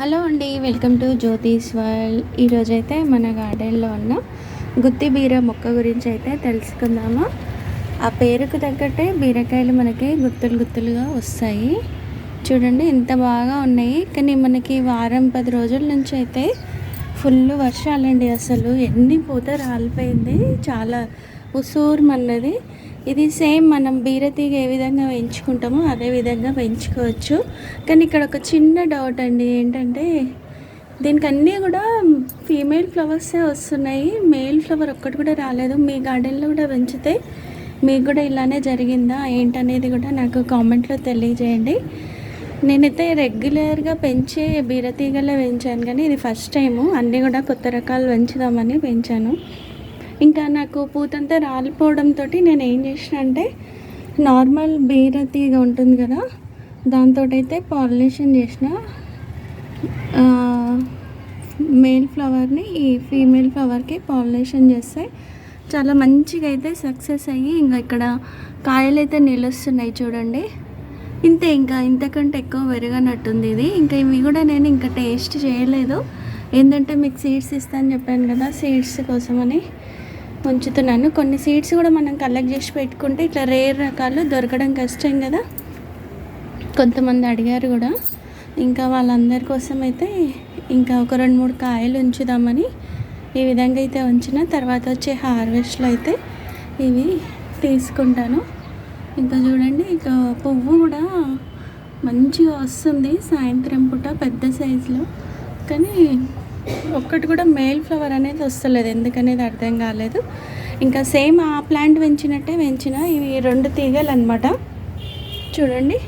Hello అండి welcome to Jyothish world. ఈరోజు అయితే మన గార్డెన్లో ఉన్న గుత్తి బీర మొక్క గురించి అయితే తెలుసుకుందాము. ఆ పేరుకు తగ్గట్టే బీరకాయలు మనకి గుత్తులు గుత్తులుగా వస్తాయి. చూడండి ఎంత బాగా ఉన్నాయి. కానీ మనకి వారం పది రోజుల నుంచి అయితే ఫుల్ వర్షాలండి అసలు. ఎన్ని పూత రాలిపోయింది. చాలా ఉసూరుమన్నది. ఇది సేమ్ మనం బీరతీగ ఏ విధంగా పెంచుకుంటామో అదే విధంగా పెంచుకోవచ్చు. కానీ ఇక్కడ ఒక చిన్న డౌట్ అండి ఏంటంటే దీనికి అన్నీ కూడా ఫీమేల్ ఫ్లవర్సే వస్తున్నాయి. మేల్ ఫ్లవర్ ఒక్కటి కూడా రాలేదు. మీ గార్డెన్లో కూడా పెంచితే మీకు కూడా ఇలానే జరిగిందా ఏంటనేది కూడా నాకు కామెంట్లో తెలియజేయండి. నేనైతే రెగ్యులర్గా పెంచే బీరతీగలే పెంచాను కానీ ఇది ఫస్ట్ టైము అన్నీ కూడా కొత్త రకాలు పెంచుదామని పెంచాను. ఇంకా నాకు పూతంతా రాలిపోవడంతో నేను ఏం చేసిన అంటే నార్మల్ బీరతీగ ఉంటుంది కదా దాంతో అయితే పాలినేషన్ చేసిన మేల్ ఫ్లవర్ని ఈ ఫీమేల్ ఫ్లవర్కి పాలినేషన్ చేస్తే చాలా మంచిగా అయితే సక్సెస్ అయ్యి ఇంకా ఇక్కడ కాయలు అయితే నిలుస్తున్నాయి చూడండి. ఇంతే ఇంకా ఇంతకంటే ఎక్కువ పెరగనట్టుంది ఇది. ఇంకా ఇవి కూడా నేను ఇంకా టేస్ట్ చేయలేదు. ఏంటంటే మీకు సీడ్స్ ఇస్తాను చెప్పాను కదా సీడ్స్ కోసమని. ఉంచుతున్నాను. కొన్ని సీడ్స్ కూడా మనం కలెక్ట్ చేసి పెట్టుకుంటే ఇట్లా రేర్ రకాలు దొరకడం కష్టం కదా. కొంతమంది అడిగారు కూడా. ఇంకా వాళ్ళందరి కోసం అయితే ఇంకా ఒక రెండు మూడు కాయలు ఉంచుదామని ఈ విధంగా అయితే ఉంచిన. తర్వాత వచ్చే హార్వెస్ట్లో అయితే ఇవి తీసుకుంటాను. ఇంకా చూడండి ఇంకా పువ్వు కూడా మంచిగా వస్తుంది సాయంత్రం పూట పెద్ద సైజులో కానీ ఒక్కటి కూడా మేల్ ఫ్లవర్ అనేది వస్తలేదు. ఎందుకనేది అర్థం కాలేదు. ఇంకా సేమ్ ఆ ప్లాంట్ పెంచినట్టే పెంచిన ఇవి రెండు తీగలు అనమాట చూడండి.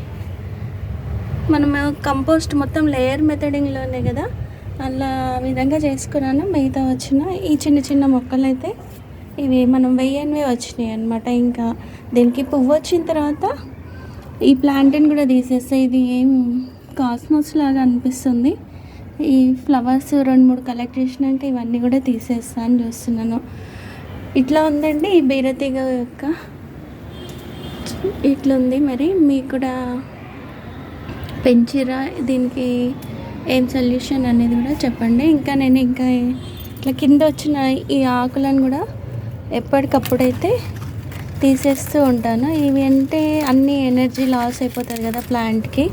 మనము కంపోస్ట్ మొత్తం లేయర్ మెథడింగ్లోనే కదా. అలా విధంగా చేసుకున్నాను. మిగతా వచ్చిన ఈ చిన్న చిన్న మొక్కలు అయితే ఇవి మనం వెయ్యనివే వచ్చినాయి అనమాట ఇంకా దీనికి పువ్వు వచ్చిన తర్వాత ఈ ప్లాంట్ని కూడా తీసేస్తే ఇది ఏం కాస్మోస్ లాగా అనిపిస్తుంది. ఈ ఫ్లవర్స్ రెండు మూడు కలెక్ట్ చేసినాక ఇవన్నీ కూడా తీసేస్తాను చూస్తున్నాను. ఇట్లా ఉందండి ఈ బీరతీగ యొక్క? ఇట్లా ఉంది మరి. మీకు కూడా పెంచిరా? దీనికి ఏం సొల్యూషన్ అనేది కూడా చెప్పండి. ఇంకా నేను ఇంకా ఇట్లా కింద వచ్చిన ఈ ఆకులను కూడా ఎప్పటికప్పుడైతే తీసేస్తూ ఉంటాను. ఇవి అంటే అన్ని ఎనర్జీ లాస్ అయిపోతుంది కదా ప్లాంట్కి.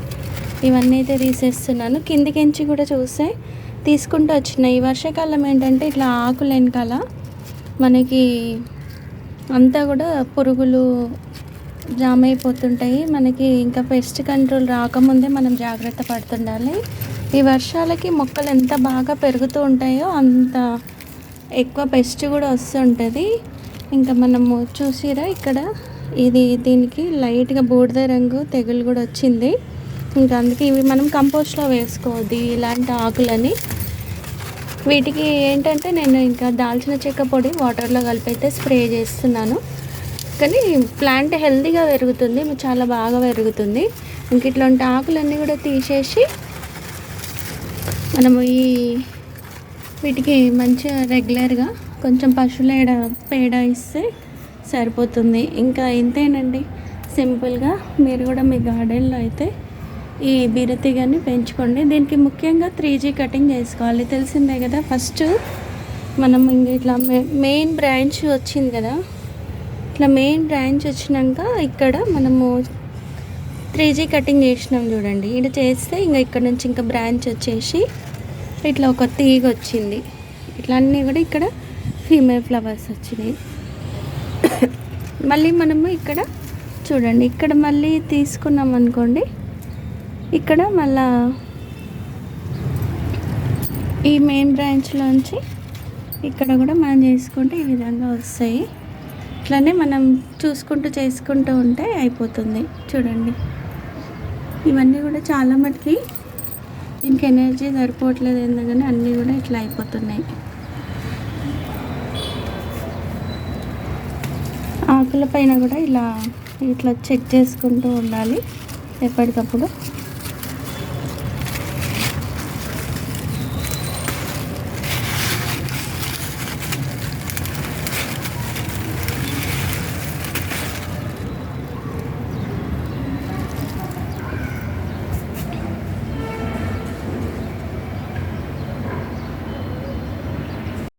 ఇవన్నీ అయితే తీసేస్తున్నాను. కిందికించి కూడా చూస్తే తీసుకుంటూ వచ్చినాయి ఈ వర్షాకాలం ఏంటంటే ఇట్లా ఆకులు వెనకాల మనకి అంతా కూడా పురుగులు జామ్ అయిపోతుంటాయి మనకి ఇంకా పెస్ట్ కంట్రోల్ రాకముందే మనం జాగ్రత్త పడుతుండాలి. ఈ వర్షాలకి మొక్కలు ఎంత బాగా పెరుగుతూ ఉంటాయో అంత ఎక్కువ పెస్ట్ కూడా వస్తుంటుంది ఇంకా మనము చూసిరా ఇక్కడ. ఇది దీనికి లైట్గా బూడిద రంగు తెగులు కూడా వచ్చింది. ఇంకా అందుకే ఇవి మనం కంపోస్ట్లో వేసుకోవద్దు ఇలాంటి ఆకులని. వీటికి ఏంటంటే నేను ఇంకా దాల్చిన చెక్క పొడి వాటర్లో కలిపైతే స్ప్రే చేస్తున్నాను. కానీ ప్లాంట్ హెల్తీగా పెరుగుతుంది చాలా బాగా పెరుగుతుంది. ఇంక ఇట్లాంటి ఆకులన్నీ కూడా తీసేసి మనము ఈ వీటికి మంచిగా రెగ్యులర్గా కొంచెం పశువుల ఏడ పేడ ఇస్తే సరిపోతుంది. ఇంకా ఇంతేనండి. సింపుల్గా మీరు కూడా మీ గార్డెన్లో అయితే ఈ బీరతీగని పెంచుకోండి. దీనికి ముఖ్యంగా త్రీ జీ కటింగ్ చేసుకోవాలి. తెలిసిందే కదా ఫస్ట్ మనం ఇంక ఇట్లా మెయిన్ బ్రాంచ్ వచ్చింది కదా. ఇట్లా మెయిన్ బ్రాంచ్ వచ్చినాక ఇక్కడ మనము త్రీ జీ కటింగ్ చేసినాం చూడండి. ఇటు చేస్తే ఇంకా ఇక్కడ నుంచి ఇంకా బ్రాంచ్ వచ్చేసి ఇట్లా ఒక తీగ వచ్చింది. ఇట్లా అన్నీ కూడా ఇక్కడ ఫీమేల్ ఫ్లవర్స్ వచ్చినాయి. మళ్ళీ మనము ఇక్కడ చూడండి. ఇక్కడ మళ్ళీ తీసుకున్నాం అనుకోండి ఇక్కడ మళ్ళా ఈ మెయిన్ బ్రాంచ్లోంచి ఇక్కడ కూడా మనం చేసుకుంటే ఈ విధంగా వస్తాయి. ఇట్లానే మనం చూసుకుంటూ చేసుకుంటూ ఉంటే అయిపోతుంది. చూడండి. ఇవన్నీ కూడా చాలా మటుకి దీనికి ఎనర్జీ సరిపోవట్లేదు ఎందుకని అన్నీ కూడా ఇట్లా అయిపోతున్నాయి. ఆకుల పైన కూడా ఇలా ఇట్లా చెక్ చేసుకుంటూ ఉండాలి ఎప్పటికప్పుడు.